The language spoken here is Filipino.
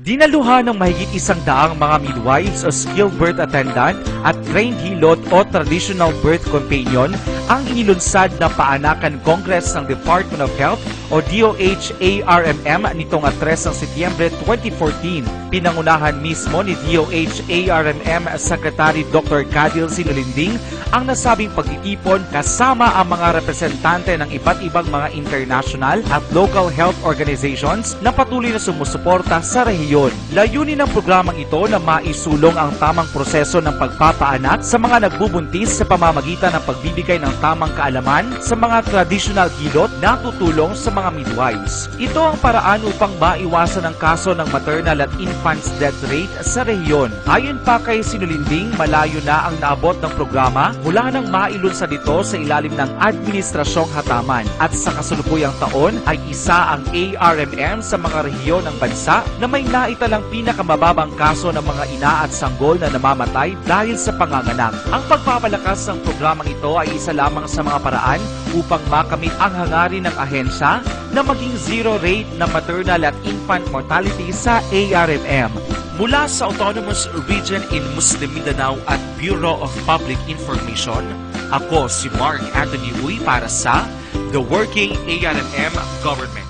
Dinaluhan ng mahigit isang daang mga midwives o skilled birth attendant at trained hilot o traditional birth companion ang inilunsad na paanakan Congress ng Department of Health o DOH-ARMM nitong 3 ng Setyembre 2014. Pinangunahan mismo ni DOH-ARMM Secretary Dr. Kadil Sinulinding ang nasabing pagtitipon kasama ang mga representante ng iba't ibang mga international at local health organizations na patuloy na sumusuporta sa rehiyon. Layunin ng programang ito na maisulong ang tamang proseso ng pagpapaanak sa mga nagbubuntis sa pamamagitan ng pagbibigay ng tamang kaalaman sa mga traditional hilot na tutulong sa mga midwives. Ito ang paraan upang maiwasan ang kaso ng maternal at infants death rate sa rehiyon. Ayon pa kay Sinulinding, malayo na ang naabot ng programa mula nang mailunsad ito sa ilalim ng administrasyong hataman. At sa kasulukuyang taon ay isa ang ARMM sa mga rehiyon ng bansa na may naitalang pinakamababang kaso ng mga ina at sanggol na namamatay dahil sa panganganak. Ang pagpapalakas ng programang ito ay isa lamang sa mga paraan upang makamit ang hangarin ng ahensya na maging zero rate na maternal at infant mortality sa ARMM. Mula sa Autonomous Region in Muslim Mindanao at Bureau of Public Information, ako si Mark Anthony Uy para sa The Working ARMM Government.